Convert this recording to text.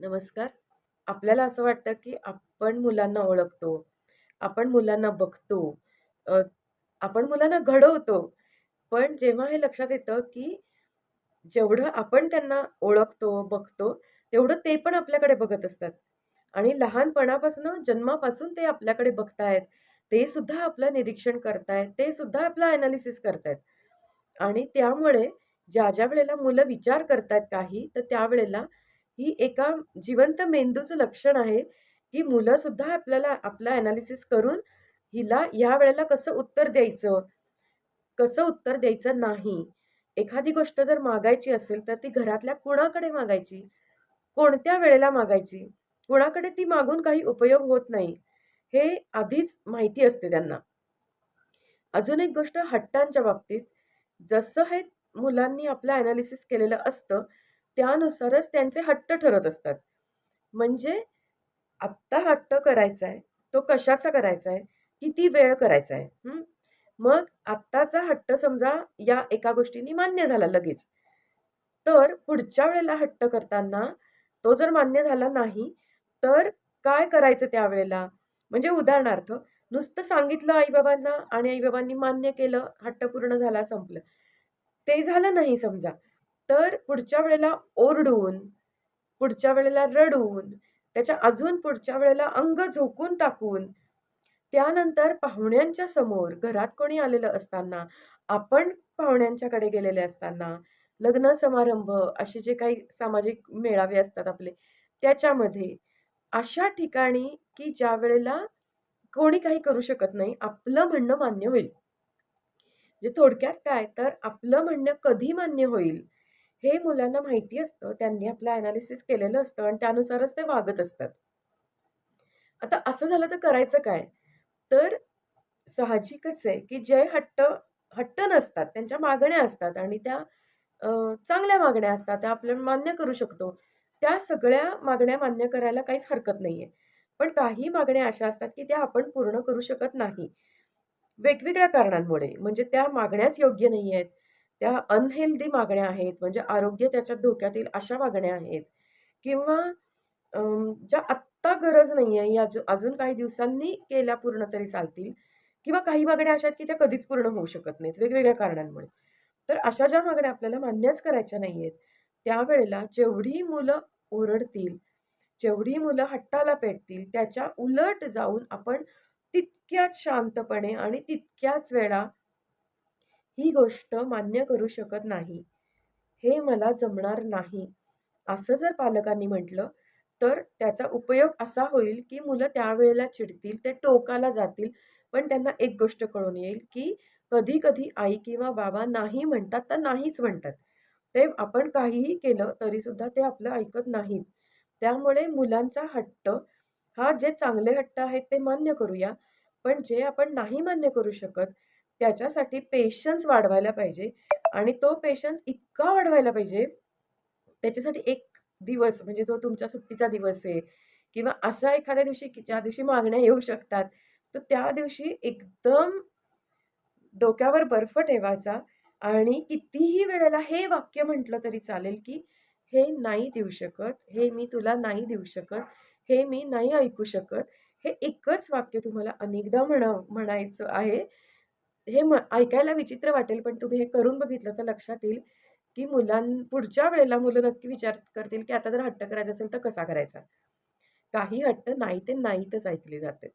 नमस्कार. आपल्याला असं वाटतं, की आपण मुलांना ओळखतो, आपण मुलांना बघतो, अ, आपण मुलांना घडवतो. पण जेव्हा हे लक्षात येतं, की जेवढं आपण त्यांना ओळखतो, बघतो, तेवढं ते पण आपल्याकडे बघत असतात. आणि लहानपणापासून जन्मापासून ते आपल्याकडे बघतायत. ते सुद्धा आपलं निरीक्षण करतायत. ते सुद्धा आपलं एनालिसिस करतायत. आणि त्यामुळे ज्या-ज्या वेळेला मुलं विचार करतायत काही, तर त्यावेळेला ही एका जिवंत मेंदूचं लक्षण आहे, की मुलंसुद्धा आपल्याला आपलं ॲनालिसिस करून हिला या वेळेला कसं उत्तर द्यायचं, कसं उत्तर द्यायचं नाही. एखादी गोष्ट जर मागायची असेल, तर ती घरातल्या कुणाकडे मागायची, कोणत्या वेळेला मागायची, कुणाकडे ती मागून काही उपयोग होत नाही, हे आधीच माहिती असते त्यांना. अजून एक गोष्ट हट्टांच्या बाबतीत, जसं हे मुलांनी आपलं ॲनालिसिस केलेलं असतं, त्यानुसारच त्यांचे हट्ट ठरत असतात. म्हणजे आत्ता हट्ट करायचा आहे, तो कशाचा करायचा आहे, किती वेळ करायचा आहे, मग आत्ताचा हट्ट समजा या एका गोष्टीने मान्य झाला लगेच. तर पुढच्या वेळेला हट्ट करताना तो जर मान्य झाला नाही, तर काय करायचं त्यावेळेला? म्हणजे उदाहरणार्थ नुसतं सांगितलं आईबाबांना आणि आईबाबांनी मान्य केलं, हट्ट पूर्ण झाला, संपलं. ते झालं नाही समजा, तर पुढच्या वेळेला ओरडून, पुढच्या वेळेला रडून, त्याच्या अजून पुढच्या वेळेला अंग झोकून टाकून, त्यानंतर पाहुण्यांच्या समोर, घरात कोणी आलेलं असताना, आपण पाहुण्यांच्याकडे गेलेले असताना, लग्न समारंभ, असे जे काही सामाजिक मेळावे असतात आपले, त्याच्यामध्ये, अशा ठिकाणी, की ज्या वेळेला कोणी काही करू शकत नाही, आपलं म्हणणं मान्य होईल. म्हणजे थोडक्यात काय, तर आपलं म्हणणं कधी मान्य होईल, हे मुलांना माहिती असतं. त्यांनी आपलं ॲनालिसिस केलेलं असतं आणि त्यानुसारच ते वागत असतात. आता असं झालं तर करायचं काय? तर साहजिकच आहे, की जे हट्ट हट्ट नसतात, त्यांच्या मागण्या असतात आणि त्या चांगल्या मागण्या असतात, त्या आपण मान्य करू शकतो. त्या सगळ्या मागण्या मान्य करायला काहीच हरकत नाहीये. पण काही मागण्या अशा असतात, की त्या आपण पूर्ण करू शकत नाही. वेगवेगळ्या कारणांमुळे. म्हणजे त्या मागण्याच योग्य नाही आहेत. त्या अनहेल्दी मागण्या आहेत, म्हणजे आरोग्य त्याच्यात धोक्यात येईल अशा मागण्या आहेत किंवा ज्या आत्ता गरज नाही आहे या अजून काही दिवसांनी केल्या पूर्ण तरी चालतील किंवा काही मागण्या अशा आहेत, की त्या कधीच पूर्ण होऊ शकत नाहीत, वेगवेगळ्या कारणांमुळे. तर अशा ज्या मागण्या आपल्याला मान्यच करायच्या नाही आहेत त्यावेळेला जेवढी मुलं ओरडतील, जेवढी मुलं हट्टाला पेटतील, त्याच्या उलट जाऊन आपण तितक्याच शांतपणे आणि तितक्याच वेळा ही गोष्ट मान्य करू शकत नाही. हे मला जमणार नाही, असं जर पालकांनी म्हटलं, तर त्याचा उपयोग असा होईल, की मुलं त्यावेळेला चिडतील, ते टोकाला जातील. पण त्यांना एक गोष्ट कळून येईल, की कधी-कधी आई किंवा बाबा नाही म्हणतात, तर नाहीच म्हणतात. ते आपण काहीही केलं, तरीसुद्धा ते आपलं ऐकत नाहीत. त्यामुळे मुलांचा हट्ट, हा जे चांगले हट्ट आहेत ते मान्य करूया. पण जे आपण नाही मान्य करू शकत, त्याच्यासाठी पेशन्स वाढवायला पाहिजे आणि तो पेशन्स इतका वाढवायला पाहिजे, त्याच्यासाठी एक दिवस म्हणजे जो तुमच्या सुट्टीचा दिवस आहे किंवा अशा एखाद्या दिवशी, ज्या दिवशी मागण्या येऊ शकतात, तर त्या दिवशी एकदम डोक्यावर बर्फ ठेवायचा आणि कितीही वेळेला हे वाक्य म्हटलं तरी चालेल, की "हे नाही देऊ शकत, हे मी तुला नाही देऊ शकत, हे मी नाही ऐकू शकत." हे एकच वाक्य तुम्हाला अनेकदा म्हणा म्हणायचं आहे. हे म ऐकायला विचित्र वाटेल, पण तुम्ही हे करून बघितलं तर लक्षात येईल, की मुलां पुढच्या वेळेला मुलं नक्की विचार करतील, की आता जर हट्ट करायचा असेल, तर कसा करायचा? काही हट्ट नाही ते नाहीतच ऐकले जातात.